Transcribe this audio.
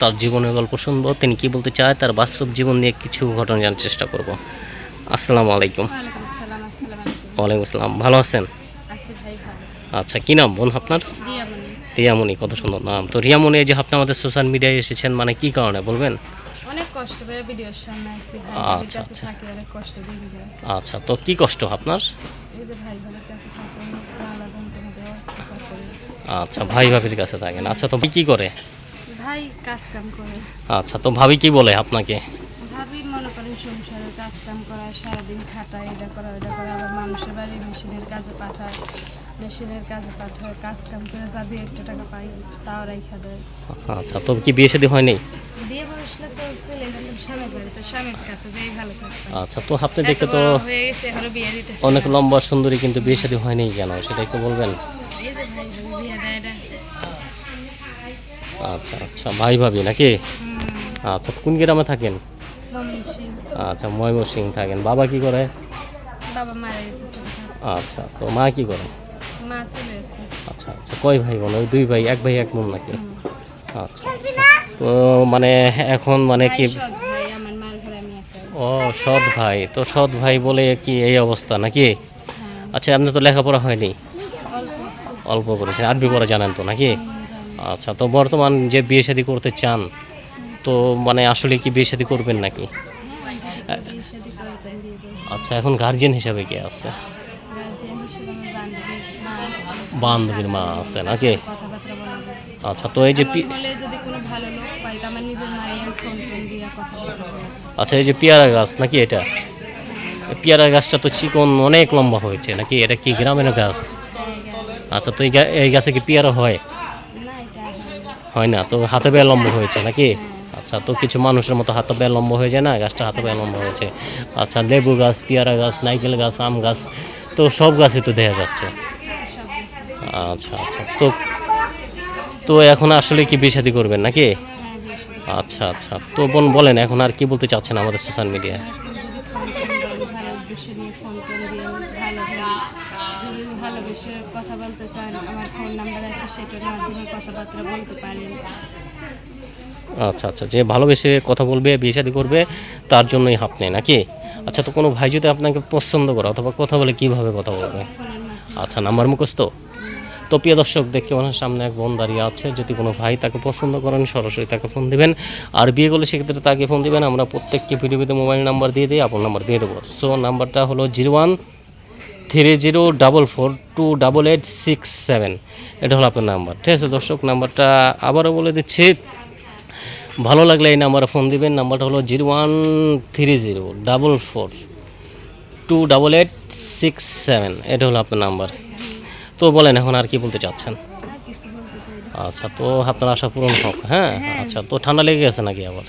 তার জীবনের গল্প শুনব তিনি কি বলতে চায় তার বাস্তব জীবন নিয়ে কিছু ঘটনা জানার চেষ্টা করব। আসসালামু আলাইকুম। ওয়ালাইকুম আসসালাম। ভালো আছেন? আচ্ছা কি নাম বোন আপনার? রিয়ামণি। কত সুন্দর নাম। তো রিয়ামণি যে আপনি আমাদের সোশ্যাল মিডিয়ায় এসেছেন মানে কি কারণে বলবেন? আচ্ছা, আচ্ছা। আচ্ছা তো কি কষ্ট আপনার? আচ্ছা ভাই ভাবির কাছে থাকেন। আচ্ছা তো কি করে? ভাই কাজ কাম করে। আচ্ছা তো ভাবি কি বলে আপনাকে? ভাবি মনে করেন সংসারের কাজ কাম করা সারাদিন খাটায় এটা করা ওটা করা আবার মানুষের বাড়ি মেশিনের কাজে পাঠায় মেশিনের কাজে পাঠায় কাজ কাম করে যা দিয়ে একটা টাকা পাই তাও রাইখা দেয়। আচ্ছা তো কি বিয়ে শাদী হয়নি? বিয়ে বসলে তো ছেলে স্বামীর বাড়ি স্বামীর কাছে যেই ভালো থাকতাম আচ্ছা তো আপনি দেখতে তো হয়ে গেছে এখনও বিয়ে দিতেছে অনেক লম্বা সুন্দরী কিন্তু বিয়ে শাদী হয়নি কেন সেটা একটু বলবেন? এই যে ভাই ভাই বিয়ে দেয় এটা আচ্ছা আচ্ছা ভাই ভাবি নাকি? আচ্ছা কোন গ্রামে থাকেন? আচ্ছা ময়মনসিং থাকেন। বাবা কি করে? বাবা মারা গেছে আচ্ছা তো মা কি করে? মা চলে আচ্ছা আচ্ছা কয় ভাই বোন? ওই দুই ভাই এক ভাই এক বোন নাকি? আচ্ছা আচ্ছা। তো মানে এখন মানে কি ও সৎ ভাই। তো সৎ ভাই বলে কি এই অবস্থা নাকি? হ্যাঁ। আচ্ছা আপনি তো লেখাপড়া হয়নি? অল্প। করেছেন আরবি পড়া জানেন তো নাকি। আচ্ছা তো বর্তমান যে বিয়ে শাদী করতে চান, তো মানে আসলে কি বিয়ে শাদী করবেন নাকি। আচ্ছা এখন গার্জিয়ান হিসাবে কে আছে। বান্ধবীর মা আছে নাকি। আচ্ছা তো এই যে আচ্ছা এই যে পেয়ারা গাছ নাকি এটা পেয়ারা গাছটা তো চিকন, অনেক লম্বা হয়েছে নাকি এটা কি গ্রামের গাছ আচ্ছা তো এই গাছে কি পেয়ারা হয় হয় না। তো হাতে বেয়ে লম্বা হয়েছে নাকি? আচ্ছা তো কিছু মানুষের মতো হাতে বেয়ে লম্বা হয়ে যায় না? গাছটা হাতে বেয়ে লম্বা হয়েছে। আচ্ছা লেবু গাছ, পেয়ারা গাছ, নাইকেল গাছ, আম গাছ, তো সব গাছই তো দেখা যাচ্ছে। আচ্ছা আচ্ছা তো তো এখন আসলে কি বিয়ে শাদী করবেন নাকি? আচ্ছা আচ্ছা তো বোন বলেন, এখন আর কি বলতে চাচ্ছেন আমাদের সোশ্যাল মিডিয়ায় আপনি যদি ফোন করে বলেন ভালো উদ্দেশ্য নিয়ে ফোন করে দিন ভালো ভালো যদি ভালোবেসে কথা বলতে চান, আমার ফোন নাম্বার আছে, সেটার মাধ্যমে কথাবার্তা বলতে পারেন। আচ্ছা আচ্ছা যে ভালোবেসে কথা বলবে, বিয়ে শাদী করবে, তার জন্যই আপনি নাকি? আচ্ছা তো কোনো ভাই যদি আপনাকে পছন্দ করে, অথবা কথা বলে কীভাবে কথা বলবে? আচ্ছা নাম্বার মুখস্থ? তো প্রিয় দর্শক, দেখতে পারেন সামনে এক বোন দাঁড়িয়ে আছে। যদি কোনো ভাই তাকে পছন্দ করেন, সরাসরি তাকে ফোন দিবেন। আর বিয়ে করলে সেক্ষেত্রে তাকে ফোন দিবেন। আমরা প্রত্যেককে ভিডিওতে মোবাইল নাম্বার দিয়ে দিই, আপনার নাম্বার দিয়ে দেবো। সো নাম্বারটা হলো zero one three zero double four two double eight six seven এটা হলো আপনার নাম্বার ঠিক আছে দর্শক নাম্বারটা আবারও বলে দিচ্ছি। ভালো লাগলে এই নাম্বারে ফোন দিবেন নাম্বারটা হলো zero one three zero double four two double eight six seven এটা হলো আপনার নাম্বার। তো বলেন এখন আর কি বলতে চাচ্ছেন। আচ্ছা তো আপনার আশা পূরণ হোক হ্যাঁ। আচ্ছা তো ঠান্ডা লেগে গেছে নাকি আবার?